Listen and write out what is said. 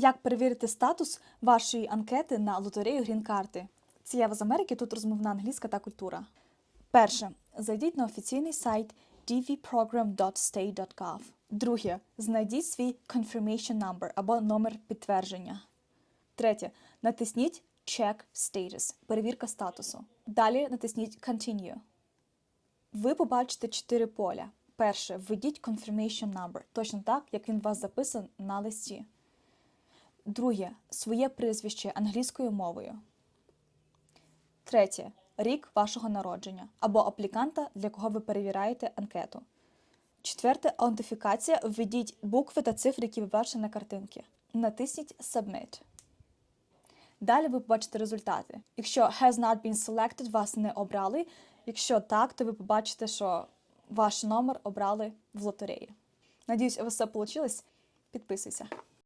Як перевірити статус вашої анкети на лотерею грін-карти? Це я з Америки, тут розмовна англійська та культура. Перше. Зайдіть на офіційний сайт dvprogram.state.gov. Друге. Знайдіть свій confirmation number або номер підтвердження. Третє. Натисніть Check Status – перевірка статусу. Далі натисніть Continue. Ви побачите чотири поля. Перше. Введіть confirmation number, точно так, як він у вас записан на листі. Друге. Своє прізвище англійською мовою. Третє. Рік вашого народження або апліканта, для кого ви перевіряєте анкету. Четверте аутентифікація. Введіть букви та цифри, які ви бачите на картинці. Натисніть Submit. Далі ви побачите результати. Якщо has not been selected, вас не обрали. Якщо так, то ви побачите, що ваш номер обрали в лотереї. Надіюсь, у вас все вийшло. Підписуйся.